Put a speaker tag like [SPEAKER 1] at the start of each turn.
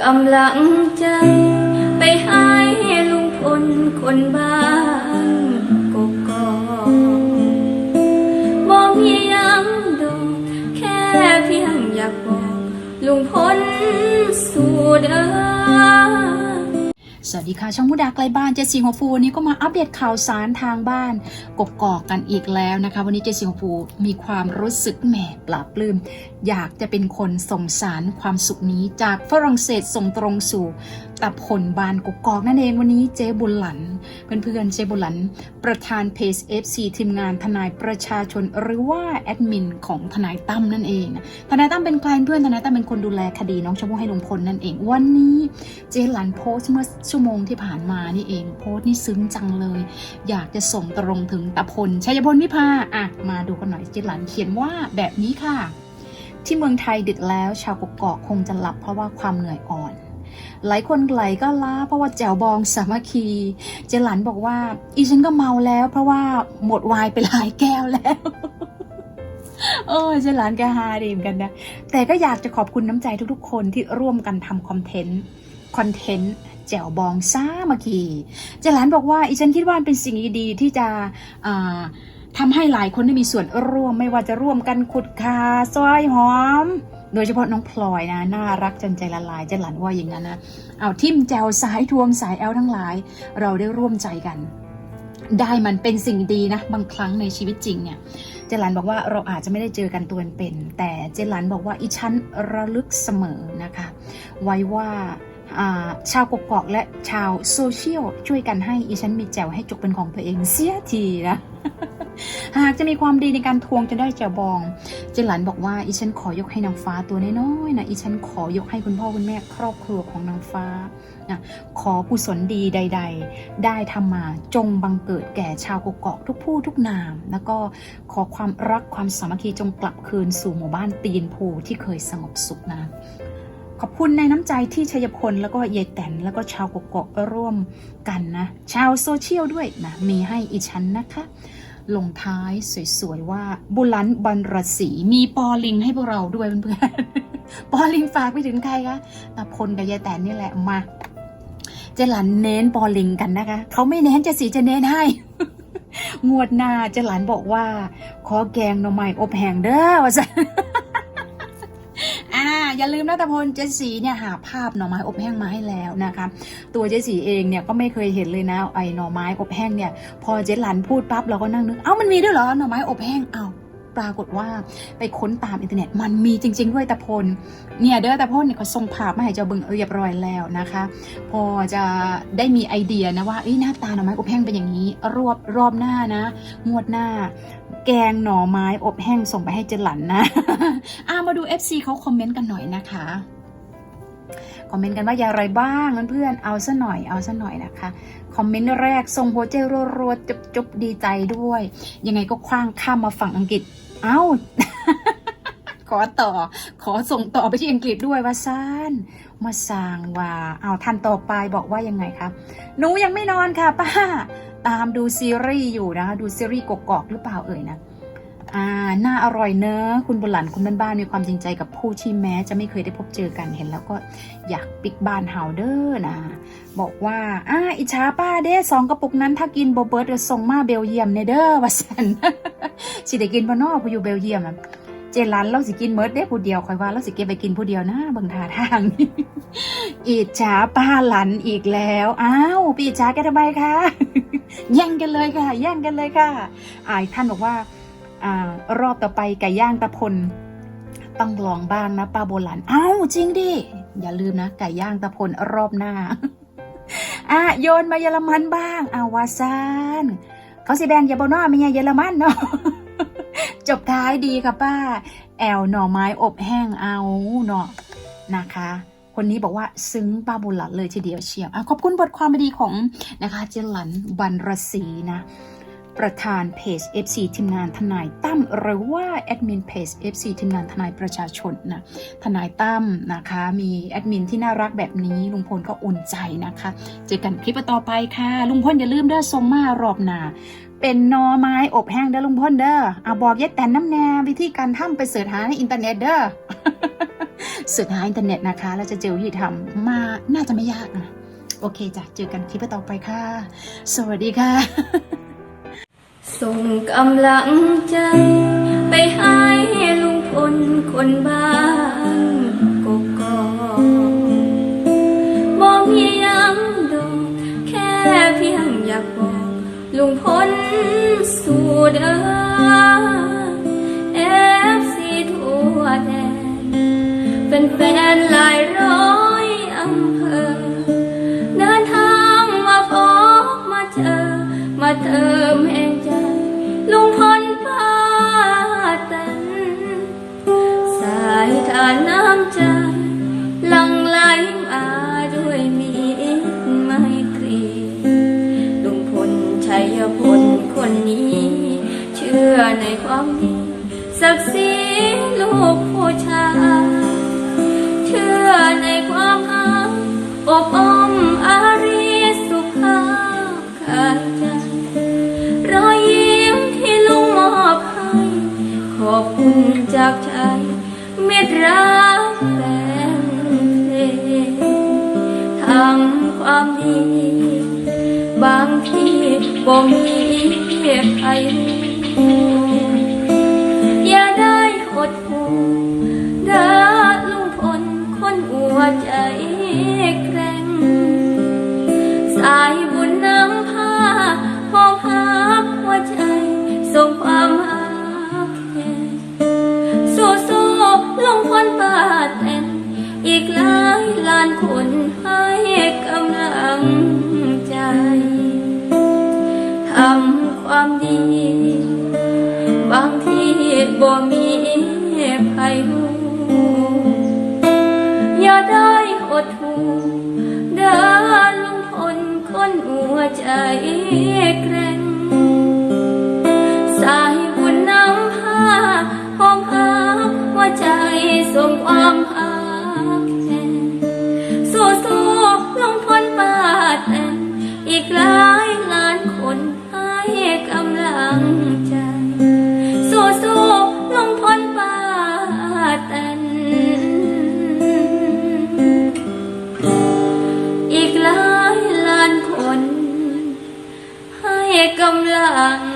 [SPEAKER 1] กำลังใจ ไปให้ลุงพลคนบ้านกกอกบ่มียังดอกแค่เพียงอยากบอกลุงพล ส
[SPEAKER 2] วัสดีค่ะ ช่องมุดาไกลบ้านเจสิงห์ฟูวันนี้ก็มาอัปเดตข่าวสารทางบ้านกกอกกันอีกแล้วนะคะ วันนี้เจสิงห์ฟูมีความรู้สึกแหมปลาบปลื้มอยากจะเป็นคนส่งสารความสุขนี้จากฝรั่งเศสส่งตรงสู่ตะพลบานกกอกนั่นเองวันนี้เจ๊บุญหลันเพื่อนๆเจ๊บุญหลัน ประธานเพจ FC ทีมงานทนายประชาชนหรือว่าแอดมินของทนายตั้มนั่นเองทนายตั้มเป็นใครเพื่อนทนายตั้มเป็นคนดูแลคดีน้องชมพู่ให้ลุงพลนั่นเอง วันนี้เจ๊หลันโพสต์เมื่อชั่วโมงที่ผ่านมานี่เอง โพสต์นี่ซึ้งจังเลย อยากจะส่งตรงถึงตะพลชัยพลวิภาอะ มาดูกันหน่อยเจ๊หลันเขียนว่าแบบนี้ค่ะ ที่เมืองไทยดึกแล้ว ชาวกกอกคงจะหลับเพราะว่าความเหนื่อยอ่อน หลายคนไหลก็ล้าเพราะว่าแจวบองสามัคคี เจหลันบอกว่า อีฉันก็เมาแล้ว เพราะว่าหมดวายไปหลายแก้วแล้วโอ้ยเจหลันก็ฮาดีมกันนะ แต่ก็อยากจะขอบคุณน้ำใจทุกๆคนที่ร่วมกันทำคอนเทนต์ คอนเทนต์แจวบองซ่าเมาคีเจหลันบอกว่าอีฉันคิดว่าเป็นสิ่งดีๆที่จะอ่าทำให้หลายคนได้มีส่วนร่วมไม่ว่าจะร่วมกันขุดคาซอยหอม โดยเฉพาะน้องพลอยนะ น่ารักจนใจละลายเจหลันว่าอย่างนั้นนะเอาทิมแจวสายทวงสายแอลทั้งหลาย เราได้ร่วมใจกันได้มันเป็นสิ่งดีนะ บางครั้งในชีวิตจริงเนี่ย เจรันบอกว่าเราอาจจะไม่ได้เจอกันตัวเป็น แต่เจรันบอกว่าอีชั้นระลึกเสมอนะคะ ไว้ว่า ชาวกกอกและชาวโซเชียลช่วยกันให้อีชั้นมีแจวให้จุกเป็นของตัวเองเสียทีนะหากจะมีความดีในการทวงจะได้แจวบอง เจหลันบอกว่าอีฉันขอยกให้นางฟ้าตัวน้อยๆนะอีฉันขอยกให้คุณพ่อคุณแม่ครอบครัวของนางฟ้านะขอกุศลดีใด ๆ ได้ทำมาจงบังเกิดแก่ชาวกกอกทุกผู้ทุกนาม แล้วก็ขอความรักความสามัคคีจงกลับคืนสู่หมู่บ้านตีนภูที่เคยสงบสุขนะ อบคุณในน้ำใจที่ชัยพลแล้วก็เยายแตนแล้วก็ชาวกกอกร่วมกันนะ ชาวโซเชียลด้วยนะ มีให้อีฉันนะคะ ลงท้ายสวยๆว่าบุลันบันรศีมีปอลิงให้พวกเราด้วยเพื่อนๆปอลิงฝากไปถึงใครคะตาพลกับยายแตนนี่แหละมาเจหลันเน้นปอลิงกันนะคะ เขาไม่เน้นจะสีจะเน้นให้ งวดหน้าเจหลันบอกว่า ขอแกงหน่อไม้อบแห้งเด้อว่าจะ อย่าลืมนะตาพลเจสีเนี่ยหาภาพหน่อไม้อบแห้งมาให้แล้วนะคะตัวเจสีเองเนี่ยก็ไม่เคยเห็นเลยนะไอ้หน่อไม้อบแห้งเนี่ยพอเจหลันพูดปั๊บเราก็นั่งนึกเอ้ามันมีด้วยเหรอหน่อไม้อบแห้งเอ้าปรากฏว่าไปค้นตามอินเทอร์เน็ตมันมีจริง ๆ ด้วยตะพลเนี่ยเด้อตะพลเนี่ยเขาส่งภาพมาให้เจ้าเบิงเรียบร้อยแล้วนะคะ พอจะได้มีไอเดียนะว่าเอ้ยหน้าตาหน่อไม้อบแห้งเป็นอย่างนี้ รอบรอบหน้านะ งวดหน้า แกงหน่อไม้อบแห้งส่งไปให้เจหลันนะอามาดู FC เขาคอมเมนต์กันหน่อยนะคะ คอมเมนต์กันว่าอย่างไรบ้างเพื่อนๆเอาซะหน่อยเอาซะหน่อยนะคะ คอมเมนต์แรกส่งหัวใจรัวๆจุบจุบๆดีใจด้วย ยังไงก็คว้างข้ามมาฝั่งอังกฤษ เอ้า อต่อ ขอส่งต่อไปที่อังกฤษด้วยว่าซานมาสางว่าเอาท่านต่อไปบอกว่ายังไงคะหนูยังไม่นอนค่ะป้า ตามดูซีรีส์อยู่นะคะดูซีรีส์กกอกหรือเปล่าเอ่ยนะอ่าน่าอร่อยเนอะคุณบุหลันคุณบ้านบ้านๆมีความจริงใจกับผู้ที่แม้จะไม่เคยได้พบเจอกันเห็น แล้วก็อยากปิกบ้านเฮาเดอร์นะ บอกว่าอ่าอิจฉาป้าเด้สองกระปุกนั้นถ้ากินโบเบิร์ตก็ส่งมาเบลเยียมเนเด้อว่าสันสิได้กินบ่นอผู้อยู่เบลเยียมอะ เจรันเราสิกินเมิร์ดเด้ผู้เดียวคอยว่าเราสิเก็บไปกินผู้เดียวนะเบิ่งท่าทางอิจฉาป้าหลันอีกแล้วอ้าวปีจฉาแกทำไมคะแย่งกันเลยค่ะแย่งกันเลยค่ะอาท่านบอกว่าอ่ารอบต่อไปไก่ย่างตะพลต้องลองบ้างนะป้าโบหลันอ้าวจริงดิอย่าลืมนะไก่ย่างตะพลรอบหน้าอะโยนมาเยอรมันบ้างอาวาซานเขาสิแบงอย่าบอนอไม่ใช่เยอรมันเนาะ บท้ายดีค่ะป้า แอลหน่อไม้อบแห้งเอาเนาะนะคะ คนนี้บอกว่าซึ้งป้าบุญหลันเลยทีเดียวเชียวอขอบคุณบทความดีของนะคะ เจหลันบันรศีนะประธานเพจ FC ทีมงานทนายตั้มหรือว่าแอดมินเพจ FC ทีมงานทนายประชาชนนะทนายตั้มนะคะ มีแอดมินที่น่ารักแบบนี้ลุงพลก็อุ่นใจนะคะ เจอกันคลิปต่อไปค่ะ ลุงพลอย่าลืมเด้อทรงมารอบหนา เป็นนอไม้อบแห้งเด้อลุงพลเด้อเอาบอกยายแตนน้ำแน่วิธีการทำไปเสิร์ชหาในอินเทอร์เน็ตเด้อเสิร์ชหาอินเทอร์เน็ตนะคะแล้วจะเจอวิธีทำมาน่าจะไม่ยากนะโอเคจ้ะเจอกันคลิปต่อไปค่ะ สวัสดีค่ะ
[SPEAKER 1] ส่งกำลังใจ ไปให้ลุงพลคนบ้านกกอกบ่มีหยังดอกแค่เพียงอยากบอก ลุงพลสู่เด้อเอฟซีทั่วแดนเป็นแฟนหลาย คนนี้ เชื่อในความดีศักดิ์ศรีลูกผู้ชายเชื่อในความอาอบอ้อมอารีสุขภาพกายใจรอยยิ้มที่ลุงมอบให้ขอบคุณจากใจเมตรักแฟนเพลงทำความดี บางทีบ่มี ใครรู้อย่าได้อดหูเด้อลุงพลคนหัวใจแกร่ง สายบุญนำพามองหาหัวใจส่งความหักแค่สู้สู้ลงพลปาดแอนอีกหลายล้านคน บ่มีใครรู้อย่าได้อดหูเดินลุงพลคนหัวใจแกร่งสายบุญนำพาห้องหาหัวใจส่งความหักแห่สู้สู้ๆลุงพลปาดแอนอีกหลา công lặng